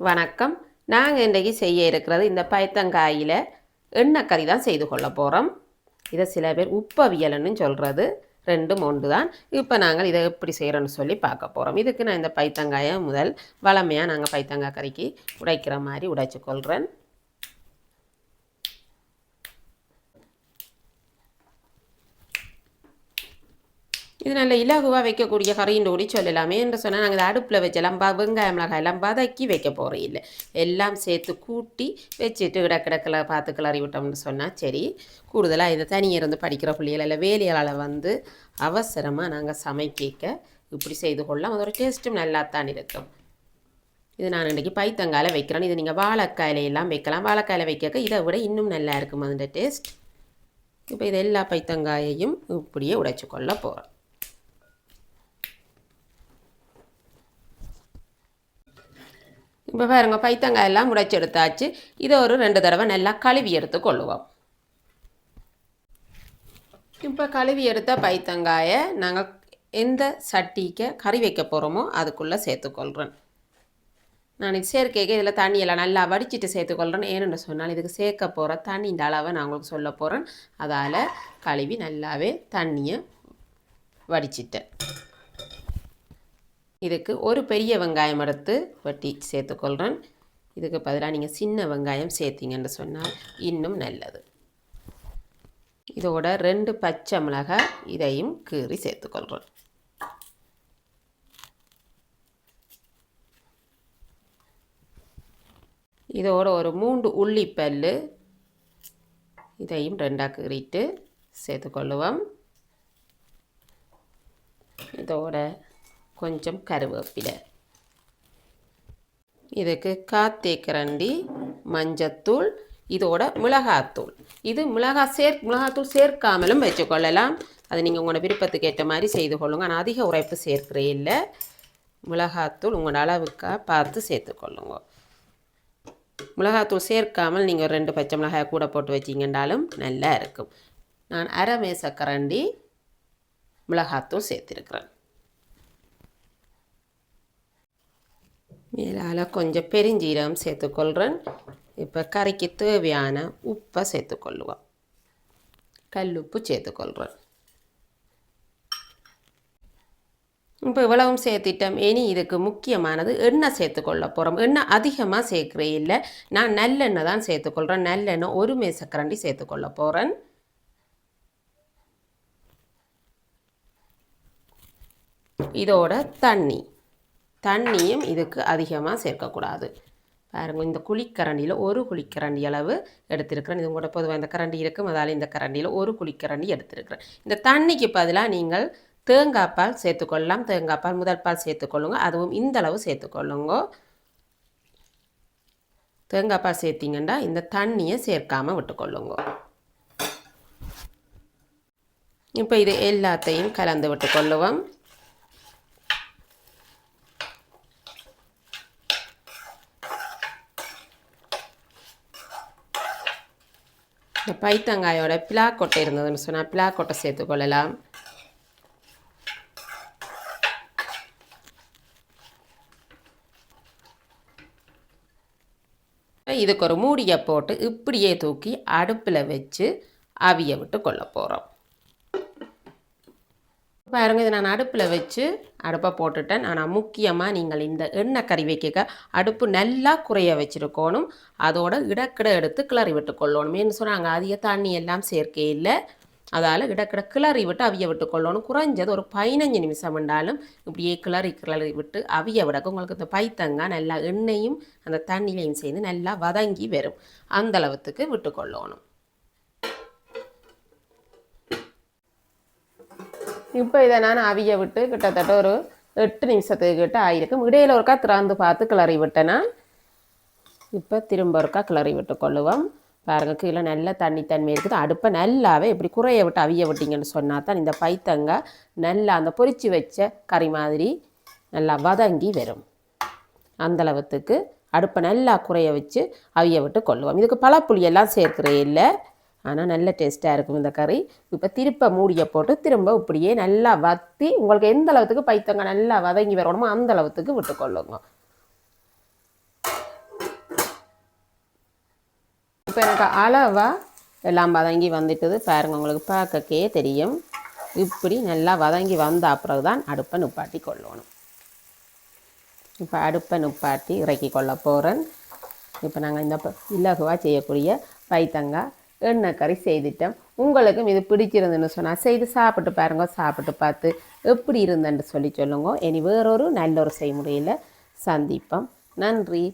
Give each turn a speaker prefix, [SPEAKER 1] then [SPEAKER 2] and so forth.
[SPEAKER 1] வணக்கம். நாங்கள் இன்றைக்கு செய்ய இருக்கிறது இந்த பயத்தங்காயில் எண்ணெய் கறி தான் செய்து கொள்ள போகிறோம் இதை சில பேர் உப்பவியல்னு சொல்கிறது ரெண்டும் ஒன்று தான் இப்போ நாங்கள் இதை எப்படி செய்கிறோன்னு சொல்லி பார்க்க போகிறோம் இதுக்கு நான் இந்த பைத்தங்காயை முதல் வளமையாக நாங்கள் பைத்தங்காய் கறிக்கு உடைக்கிற மாதிரி உடைச்சு கொள்கிறேன் இது நல்ல இலகுவாக வைக்கக்கூடிய கறியின் ஓடி சொல்லலாமே என்று சொன்னால் நாங்கள் இதை அடுப்பில் வச்சலாம் ப வெங்காயம் மிளகாய் எல்லாம் வதக்கி வைக்க போகிறோம் இல்லை எல்லாம் சேர்த்து கூட்டி வச்சுட்டு இடக்கிடக்கில் பார்த்து கிளறி விட்டோம்னு சொன்னால் சரி. கூடுதலாக இதை தனியாக இருந்து படிக்கிற பிள்ளைகள் இல்லை வேலையால் வந்து அவசரமாக நாங்கள் சமைக்க இப்படி செய்து கொள்ளலாம். அதோட டேஸ்ட்டும் நல்லா தான் இருக்கும். இது நான் இன்றைக்கி பைத்தங்காயில் வைக்கிறேன். இது நீங்கள் வாழைக்காயிலையெல்லாம் வைக்கலாம். வாழைக்காயில வைக்க இதை விட இன்னும் நல்லா இருக்கும். அதோட டேஸ்ட் இப்போ இது எல்லா பைத்தங்காயையும் இப்படியே உடைச்சு கொள்ள போகிறோம் இப்போ பாருங்க பைத்தங்காய் எல்லாம் முடைச்சி எடுத்தாச்சு. இதை ஒரு ரெண்டு தடவை நல்லா கழுவி எடுத்து கொள்ளுவோம். இப்போ கழுவி எடுத்த பைத்தங்காயை நாங்கள் எந்த சட்டிக்கு கறி வைக்க போகிறோமோ அதுக்குள்ளே சேர்த்துக்கொள்கிறேன் நான் இது சேர்க்கைக்கு இதில் தண்ணியெல்லாம் நல்லா வடிச்சிட்டு சேர்த்துக்கொள்கிறேன் ஏன்னு சொன்னால் இதுக்கு சேர்க்க போகிற தண்ணியின் அளவை நான் உங்களுக்கு சொல்ல போகிறேன் அதால் கழுவி நல்லாவே தண்ணியை வடிச்சிட்டேன். இதுக்கு ஒரு பெரிய வெங்காயம் எடுத்து வெட்டி சேர்த்துக்கொள்கிறேன் இதுக்கு பதிலாக நீங்கள் சின்ன வெங்காயம் சேர்த்திங்கன்னு சொன்னால் இன்னும் நல்லது. இதோட ரெண்டு பச்சை மிளகாய் இதையும் கீறி சேர்த்துக்கொள்கிறேன் இதோட ஒரு மூன்று உள்ளிப்பல் இதையும் ரெண்டாக கீறிட்டு சேர்த்துக்கொள்ளுவோம். இதோட கொஞ்சம் கருவேப்பிலை. இதுக்கு காத்தேக்கரண்டி மஞ்சத்தூள் இதோட மிளகாத்தூள். இது மிளகா சேர் மிளகாத்தூள் சேர்க்காமலும் வச்சுக்கொள்ளலாம். அது நீங்கள் உங்களோட விருப்பத்துக்கு ஏற்ற மாதிரி செய்து கொள்ளுங்க. ஆனால் அதிக உரைப்பு சேர்க்கிறே இல்லை. மிளகாத்தூள் உங்களோட அளவுக்காக பார்த்து சேர்த்துக்கொள்ளுங்க மிளகாத்தூள் சேர்க்காமல் நீங்கள் ஒரு ரெண்டு பச்சை மிளகாய் கூட போட்டு வச்சிங்கன்றாலும் நல்லா இருக்கும். நான் அரை மேசக்கரண்டி மிளகாத்தூள் சேர்த்துருக்குறேன். மேலால் கொஞ்சம் பெருஞ்சீரகம் சேர்த்துக்கொள்கிறேன் இப்போ கறிக்கு தேவையான உப்பை சேர்த்துக்கொள்ளுவோம். கல் உப்பு சேர்த்துக்கொள்கிறேன் இப்போ இவ்வளவும் சேர்த்திட்டோம். இனி இதுக்கு முக்கியமானது எண்ணெய் சேர்த்துக்கொள்ள போகிறோம் எண்ணெய் அதிகமாக சேர்க்குறே இல்லை. நான் நல்லெண்ணெய் தான் சேர்த்துக்கொள்கிறேன் நல்லெண்ணெய் ஒரு மேசக்கரண்டி சேர்த்துக்கொள்ள போகிறேன் இதோட தண்ணி. தண்ணியும் இதுக்கு அதிகமாக சேர்க்கக்கூடாது. பாருங்கள் இந்த குழிக்கரண்டியில் ஒரு குழிக்கரண்டி அளவு எடுத்திருக்கிறேன். இது கூட பொதுவாக இந்த கரண்டி இருக்கும் அதால் இந்த கரண்டியில் ஒரு குழிக்கரண்டி எடுத்திருக்கிறேன். இந்த தண்ணிக்கு பதிலாக நீங்கள் தேங்காய்ப்பால் சேர்த்துக்கொள்ளலாம். தேங்காய்ப்பால் முதல் பால் சேர்த்துக்கொள்ளுங்க. அதுவும் இந்த அளவு சேர்த்துக்கொள்ளுங்க. தேங்காய்ப்பால் சேர்த்திங்கன்னா இந்த தண்ணியை சேர்க்காமல் விட்டுக்கொள்ளுங்க. இப்போ இது எல்லாத்தையும் கலந்து விட்டுக்கொள்ளுவோம். இந்த பைத்தங்காயோட பிளாக்கொட்டை இருந்ததுன்னு சொன்னால் பிளாக்கொட்டை சேர்த்துக்கொள்ளலாம் இதுக்கு ஒரு மூடியை போட்டு இப்படியே தூக்கி அடுப்பில் வச்சு அவிய விட்டு கொள்ள போகிறோம் பாருங்க இதை நான் அடுப்பில் வச்சு அடுப்பை போட்டுட்டேன். ஆனால் முக்கியமாக நீங்கள் இந்த எண்ணெய் கறி வைக்க அடுப்பு நல்லா குறைய வச்சுருக்கணும். அதோட இடக்கிட எடுத்து கிளறி விட்டு கொள்ளணும். ஏன்னு சொன்னாங்க அதிக தண்ணி எல்லாம் சேர்க்கே இல்லை. அதால் இடக்கிட கிளறி விட்டு அவிய விட்டு கொள்ளணும். குறைஞ்சது ஒரு பதினஞ்சு நிமிஷம் இருந்தாலும் இப்படியே கிளறி கிளறி விட்டு அவிய விடக்கு உங்களுக்கு இந்த பைத்தங்க நல்லா எண்ணெயும் அந்த தண்ணியிலையும் சேர்ந்து நல்லா வதங்கி வரும். அந்த அளவுக்கு விட்டு கொள்ளணும். இப்போ இதை நான் அவிய விட்டு கிட்டத்தட்ட ஒரு எட்டு நிமிஷத்துக்கு கிட்ட ஆயிருக்கும். இடையில ஒருக்கா திறந்து பார்த்து கிளறி விட்டேன்னா இப்போ திரும்ப ஒருக்கா கிளறி விட்டு கொள்ளுவோம். பாருங்க கீழே நல்லா தண்ணி தன்மை இருக்குது. அடுப்பை நல்லாவே இப்படி குறைய விட்டு அவிய விட்டிங்கன்னு சொன்னால் தான் இந்த பைத்தங்க நல்லா அந்த பொரிச்சு வச்ச கறி மாதிரி நல்லா வதங்கி வரும். அந்தளவுத்துக்கு அடுப்பை நல்லா குறைய வச்சு அவிய விட்டு கொள்ளுவோம். இதுக்கு பழப்புளி எல்லாம் சேர்க்கிறே இல்லை. ஆனால் நல்ல டேஸ்ட்டாக இருக்கும் இந்த கறி. இப்போ திருப்ப மூடியை போட்டு திரும்ப இப்படியே நல்லா வத்தி உங்களுக்கு எந்த அளவுக்கு பைத்தங்க நல்லா வதங்கி வரணுமோ அந்த அளவுக்கு விட்டுக்கொள்ளுங்க. இப்போ எனக்கு அளவாக எல்லாம் வதங்கி வந்துட்டது. பாருங்க உங்களுக்கு பார்க்கக்கே தெரியும். இப்படி நல்லா வதங்கி வந்த அப்புறம் தான் அடுப்பை நுப்பாட்டி கொள்ளணும். இப்போ அடுப்பை நுப்பாட்டி இறக்கி கொள்ள போகிறேன் இப்போ நாங்கள் இந்த ப- இலகுவாக செய்யக்கூடிய பைத்தங்காய் எண்ணெய் கறி செய்துட்டேன். உங்களுக்கும் இது பிடிச்சிருந்துன்னு சொன்னால் செய்து சாப்பிட்டு பாருங்க சாப்பிட்டு பார்த்து எப்படி இருந்தேன்னு சொல்லி சொல்லுங்க. இனி வேறொரு நல்ல ஒரு செய்முறையில் சந்திப்போம். நன்றி.